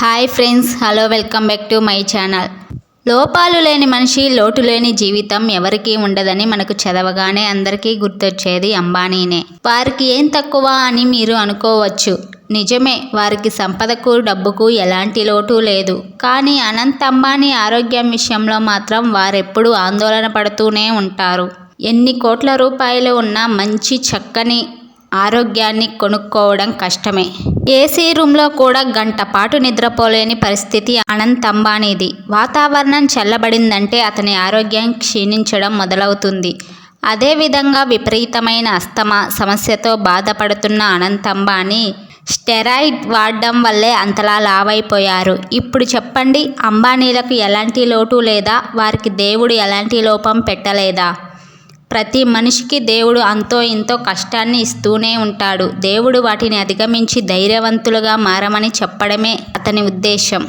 Hi friends hello welcome back to my channel లోపాలు లేని మనిషి లోటు లేని జీవితం ఎవరికీ ఉండదని మనకు చదవగానే అందరికీ గుర్తొచ్చేది అంబానీనే. వారికి ఏం తక్కువ అని మీరు అనుకోవచ్చు. నిజమే వారికి సంపదకు డబ్బుకు ఎలాంటి లోటు లేదు. కానీ అనంత్ అంబానీ ఆరోగ్యం విషయంలో మాత్రం వారెప్పుడూ ఆందోళన పడుతూనే ఉంటారు. ఎన్ని కోట్ల రూపాయలు ఉన్నా మంచి చక్కని ఆరోగ్యాన్ని కొనుక్కోవడం కష్టమే. ఏసీ రూమ్లో కూడా గంట పాటు నిద్రపోలేని పరిస్థితి అనంత్ అంబానీది వాతావరణం చల్లబడిందంటే అతని ఆరోగ్యం క్షీణించడం మొదలవుతుంది. అదేవిధంగా విపరీతమైన అస్తమా సమస్యతో బాధపడుతున్న అనంత్ అంబానీ స్టెరాయిడ్ వాడడం వల్లే అంతలా లావైపోయారు. ఇప్పుడు చెప్పండి అంబానీలకు ఎలాంటి లోటు లేదా? వారికి దేవుడు ఎలాంటి లోపం పెట్టలేదా? ప్రతి మనిషికి దేవుడు అంతో ఇంతో కష్టాన్ని ఇస్తూనే ఉంటాడు. దేవుడు వాటిని అధిగమించి ధైర్యవంతులుగా మారమని చెప్పడమే అతని ఉద్దేశం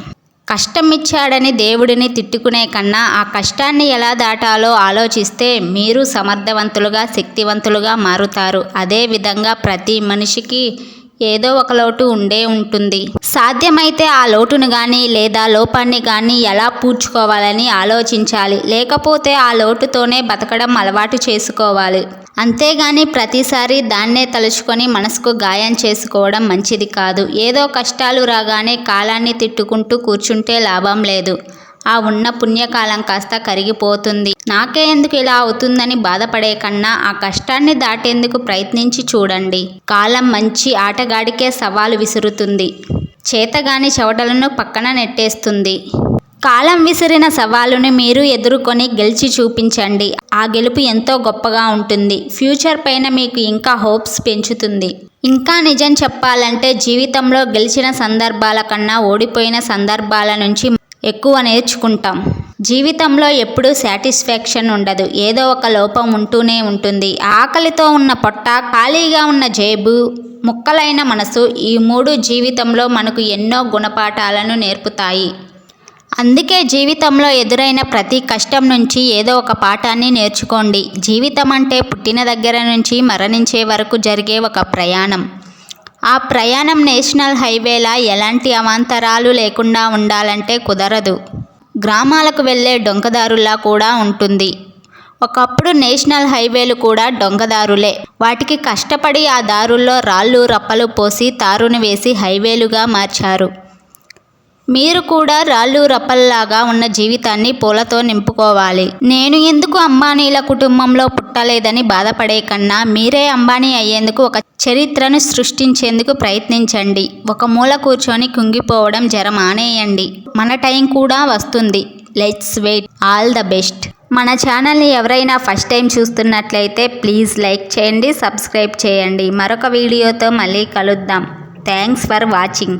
కష్టం ఇచ్చాడని దేవుడిని తిట్టుకునే కన్నా ఆ కష్టాన్ని ఎలా దాటాలో ఆలోచిస్తే మీరు సమర్థవంతులుగా శక్తివంతులుగా మారుతారు. అదేవిధంగా ప్రతి మనిషికి ఏదో ఒక లోటు ఉండే ఉంటుంది. సాధ్యమైతే ఆ లోటును కానీ లేదా లోపాన్ని కానీ ఎలా పూడ్చుకోవాలని ఆలోచించాలి. లేకపోతే ఆ లోటుతోనే బతకడం అలవాటు చేసుకోవాలి. అంతేగాని ప్రతిసారి దాన్నే తలుచుకొని మనసుకు గాయం చేసుకోవడం మంచిది కాదు. ఏదో కష్టాలు రాగానే కాలాన్ని తిట్టుకుంటూ కూర్చుంటే లాభం లేదు. ఆ ఉన్న పుణ్యకాలం కాస్త కరిగిపోతుంది. నాకే ఎందుకు ఇలా అవుతుందని బాధపడే కన్నా ఆ కష్టాన్ని దాటేందుకు ప్రయత్నించి చూడండి. కాలం మంచి ఆటగాడికే సవాలు విసురుతుంది. చేతగాని చెవటలను పక్కన నెట్టేస్తుంది. కాలం విసిరిన సవాలుని మీరు ఎదుర్కొని గెలిచి చూపించండి. ఆ గెలుపు ఎంతో గొప్పగా ఉంటుంది. ఫ్యూచర్ పైన మీకు ఇంకా హోప్స్ పెంచుతుంది. ఇంకా నిజం చెప్పాలంటే జీవితంలో గెలిచిన సందర్భాల కన్నా ఓడిపోయిన సందర్భాల నుంచి ఎక్కువ నేర్చుకుంటాం. జీవితంలో ఎప్పుడూ సాటిస్ఫాక్షన్ ఉండదు. ఏదో ఒక లోపం ఉంటూనే ఉంటుంది. ఆకలితో ఉన్న పొట్ట ఖాళీగా ఉన్న జేబు ముక్కలైన మనసు ఈ మూడు జీవితంలో మనకు ఎన్నో గుణపాఠాలను నేర్పుతాయి. అందుకే జీవితంలో ఎదురైన ప్రతి కష్టం నుంచి ఏదో ఒక పాఠాన్ని నేర్చుకోండి. జీవితం అంటే పుట్టిన దగ్గర నుంచి మరణించే వరకు జరిగే ఒక ప్రయాణం. ఆ ప్రయాణం నేషనల్ హైవేలా ఎలాంటి అవాంతరాలు లేకుండా ఉండాలంటే కుదరదు. గ్రామాలకు వెళ్ళే డొంకదారులా కూడా ఉంటుంది. ఒకప్పుడు నేషనల్ హైవేలు కూడా డొంగదారులే. వాటికి కష్టపడి ఆ దారుల్లో రాళ్ళు రప్పలు పోసి తారును వేసి హైవేలుగా మార్చారు. మీరు కూడా రాళ్ళు రప్పల్లాగా ఉన్న జీవితాన్ని పూలతో నింపుకోవాలి. నేను ఎందుకు అంబానీల కుటుంబంలో పుట్టలేదని బాధపడే కన్నా మీరే అంబానీ అయ్యేందుకు ఒక చరిత్రను సృష్టించేందుకు ప్రయత్నించండి. ఒక మూల కూర్చొని కుంగిపోవడం జర మానేయండి మన టైం కూడా వస్తుంది. Let's wait. All the best. మన ఛానల్ని ఎవరైనా ఫస్ట్ టైం చూస్తున్నట్లయితే ప్లీజ్ లైక్ చేయండి సబ్స్క్రైబ్ చేయండి. మరొక వీడియోతో మళ్ళీ కలుద్దాం. Thanks for watching.